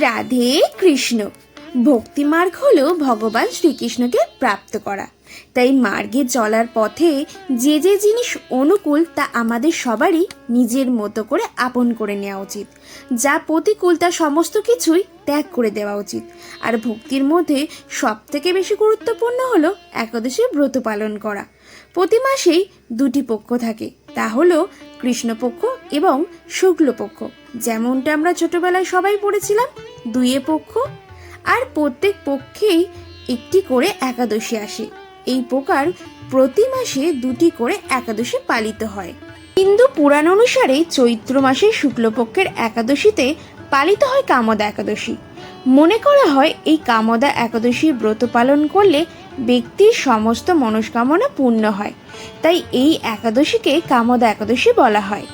রাধে কৃষ্ণ। ভক্তি মার্গ হলো ভগবান শ্রীকৃষ্ণকে প্রাপ্ত করা। তাই মার্গে চলার পথে যে যে জিনিস অনুকূল তা আমাদের সবারই নিজের মতো করে আপন করে নেওয়া উচিত। যা প্রতিকূল তা সমস্ত কিছুই ত্যাগ করে দেওয়া উচিত। আর ভক্তির মধ্যে সব থেকে বেশি গুরুত্বপূর্ণ হলো একাদশীর ব্রত পালন করা। প্রতি মাসেই দুটি পক্ষ থাকে। তা হলো কৃষ্ণপক্ষ এবং শুক্লপক্ষ। যেমনটা আমরা ছোটবেলায় সবাই পড়েছিলাম, দুইয়ে পক্ষ, আর প্রত্যেক পক্ষেই একটি করে একাদশী আসে। এই প্রকার প্রতি মাসে দুটি করে একাদশী পালিত হয়। হিন্দু পুরাণ অনুসারে চৈত্র মাসে শুক্লপক্ষের একাদশীতে পালিত হয় কামদা একাদশী। মনে করা হয় এই কামদা একাদশীর ব্রত পালন করলে ব্যক্তির সমস্ত মনস্কামনা পূর্ণ হয়। তাই এই একাদশীকে কামদা একাদশী বলা হয়।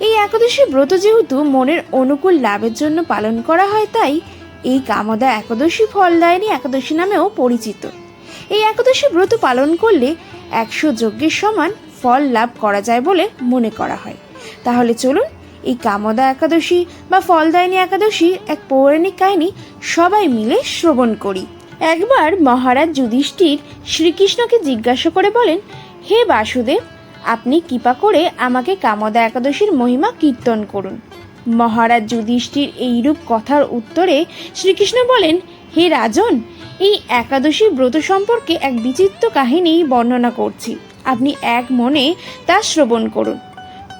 এই একাদশী ব্রত যেহেতু মনের অনুকূল লাভের জন্য পালন করা হয়, তাই এই কামদা একাদশী ফলদায়িনী একাদশী নামেও পরিচিত। এই একাদশী ব্রত পালন করলে একশো যজ্ঞের সমান ফল লাভ করা যায় বলে মনে করা হয়। তাহলে চলুন এই কামদা একাদশী বা ফলদায়িনী একাদশীর এক পৌরাণিক কাহিনী সবাই মিলে শ্রবণ করি। একবার মহারাজ যুধিষ্ঠির শ্রীকৃষ্ণকে জিজ্ঞাসা করে বলেন, হে বাসুদেব, আপনি কৃপা করে আমাকে কামদা একাদশীর মহিমা কীর্তন করুন। মহারাজ যুধিষ্ঠির এইরূপ কথার উত্তরে শ্রীকৃষ্ণ বলেন, হে রাজন, এই একাদশী ব্রত সম্পর্কে এক বিচিত্র কাহিনী বর্ণনা করছি। আপনি এক মনে তা শ্রবণ করুন।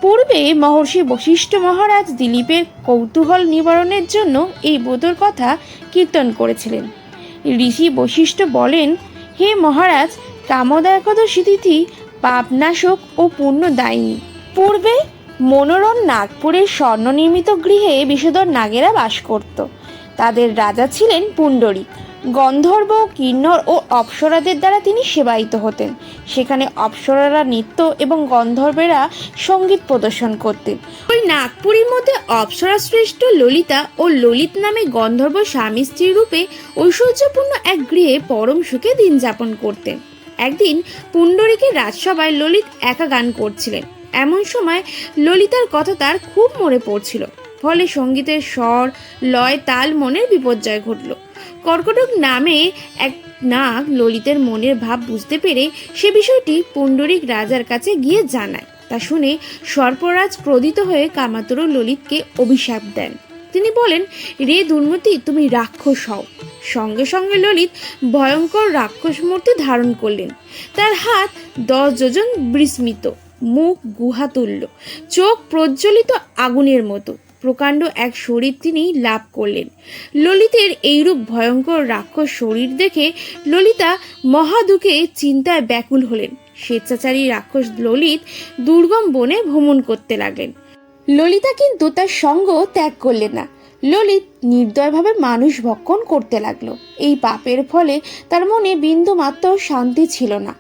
পূর্বে মহর্ষি বশিষ্ঠ মহারাজ দিলীপের কৌতূহল নিবারণের জন্য এই ব্রতর কথা কীর্তন করেছিলেন। ঋষি বশিষ্ঠ বলেন, হে মহারাজ কামদা একাদশী তিথি পাপনাশক ও পুণ্যদায়িনী। পূর্বে মনোরম নাগপুরের স্বর্ণনির্মিত গৃহে বিষধর নাগেরা বাস করত। তাদের রাজা ছিলেন পুণ্ডরী। গন্ধর্ব কিন্নর ও অপ্সরাদের দ্বারা তিনি সেবায়িত হতেন। সেখানে অপ্সরারা নৃত্য এবং গন্ধর্বেরা সংগীত প্রদর্শন করতেন। ওই নাগপুরীর মধ্যে অপ্সরা শ্রেষ্ঠ ললিতা ও ললিত নামে গন্ধর্ব স্বামী স্ত্রী রূপে ঐশ্বর্যপূর্ণ এক গৃহে পরম সুখে দিন যাপন করতেন। একদিন পুণ্ডরীকের রাজসভায় ললিত একা গান করছিলেন। এমন সময় ললিতার কথা তার খুব মনে পড়ছিল। ফলে সঙ্গীতের স্বর, লয়, তাল, মনের বিপর্যয় ঘটল। কর্কটক নামে এক নাগ ললিতের মনের ভাব বুঝতে পেরে সে বিষয়টি পুণ্ডরিক রাজার কাছে গিয়ে জানায়। তা শুনে সর্পরাজ ক্রোধিত হয়ে কামাতুর ললিতকে অভিশাপ দেন। তিনি বলেন, রে দুর্মতি, তুমি রাক্ষস হও। সঙ্গে সঙ্গে ললিত ভয়ঙ্কর রাক্ষস মূর্তি ধারণ করলেন। তার হাত দশ যোজন বিস্মিত, মুখ গুহা তুল্য, চোখ প্রজ্বলিত আগুনের মতো। প্রকাণ্ড এক শরীর তিনি লাভ করলেন। ললিতের এইরূপ ভয়ঙ্কর রাক্ষস শরীর দেখে ললিতা মহাদুখে চিন্তায় ব্যাকুল হলেন। স্বেচ্ছাচারী রাক্ষস ললিত দুর্গম বনে ভ্রমণ করতে লাগলেন। ললিতা কিন্তু তার সঙ্গ ত্যাগ করলেন না। ললিত নির্দয়ভাবে মানুষ ভক্ষণ করতে লাগল। এই পাপের ফলে তার মনে বিন্দু মাত্র শান্তি ছিল না।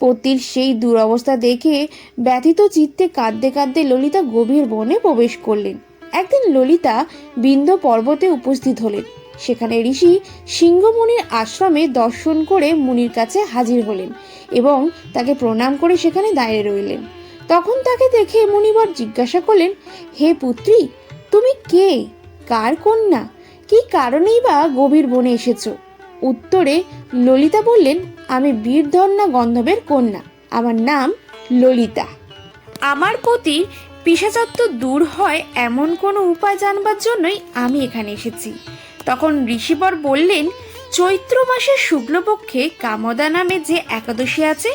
পতির সেই দুরবস্থা দেখে ব্যথিত চিত্তে কাঁদতে কাঁদতে ললিতা গভীর বনে প্রবেশ করলেন। একদিন ললিতা বিন্দ পর্বতে উপস্থিত হলেন সেখানে ঋষি সিংহমুনির আশ্রমে দর্শন করে মুনির কাছে হাজির হলেন এবং তাকে প্রণাম করে সেখানে দাঁড়িয়ে রইলেন। তখন তাকে দেখে মুনিবর জিজ্ঞাসা করলেন, হে পুত্রী, তুমি কে? কার কন্যা? কি কারণেই বা গভীর বনে এসেছ? উত্তরে ললিতা বললেন, আমি বীরধন্যা গন্ধবের কন্যা। আমার নাম ললিতা। আমার প্রতি পিসাচত্ব দূর হয় এমন কোনো উপায় জানবার জন্যই আমি এখানে এসেছি। তখন ঋষিবর বললেন, চৈত্র মাসের শুক্লপক্ষে কামদা নামে যে একাদশী আছে,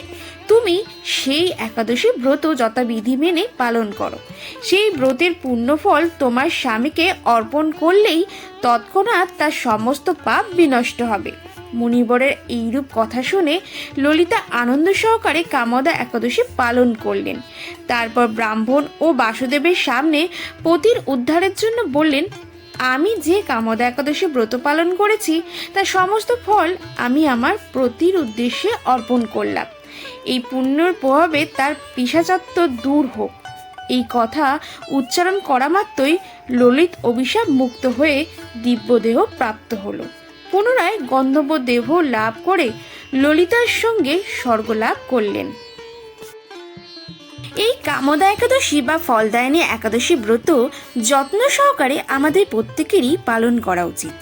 তুমি সেই একাদশী ব্রত যথাবিধি মেনে পালন করো। সেই ব্রতের পুণ্যফল তোমার স্বামীকে অর্পণ করলেই তৎক্ষণাৎ তার সমস্ত পাপ বিনষ্ট হবে। মুনিবরের এইরূপ কথা শুনে ললিতা আনন্দ সহকারে কামদা একাদশী পালন করলেন। তারপর ব্রাহ্মণ ও বাসুদেবের সামনে পতির উদ্ধারের জন্য বললেন, আমি যে কামদা একাদশী ব্রত পালন করেছি, তার সমস্ত ফল আমি আমার প্রতির উদ্দেশ্যে অর্পণ করলাম। এই পুণ্যর প্রভাবে তার পিসাচত্ব দূর হোক। এই কথা উচ্চারণ করা মাত্রই ললিত অভিশাপ মুক্ত হয়ে দিব্যদেহ প্রাপ্ত হলো। পুনরায় গন্ধর্ব দেহ লাভ করে ললিতার সঙ্গে স্বর্গ লাভ করলেন। এই কামদা একাদশী বা ফলদায়নী একাদশী ব্রত যত্ন সহকারে আমাদের প্রত্যেকেরই পালন করা উচিত।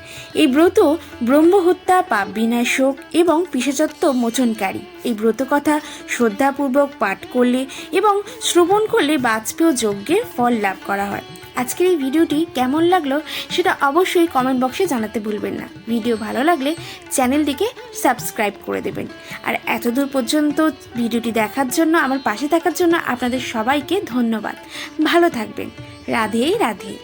এই ব্রত ব্রহ্মহত্যা পাপ বিনাশক এবং পিসাচত্ব মোচনকারী। এই ব্রত কথা শ্রদ্ধাপূর্বক পাঠ করলে এবং শ্রবণ করলে বাজপেয় যজ্ঞের ফল লাভ করা হয়। আজকের এই ভিডিওটি কেমন লাগল সেটা অবশ্যই কমেন্ট বক্সে জানাতে ভুলবেন না। ভিডিও ভালো লাগলে চ্যানেলটিকে সাবস্ক্রাইব করে দেবেন। আর এতদূর পর্যন্ত ভিডিওটি দেখার জন্য, আমার পাশে থাকার জন্য আপনাদের সবাইকে ধন্যবাদ। ভালো থাকবেন। রাধে রাধে।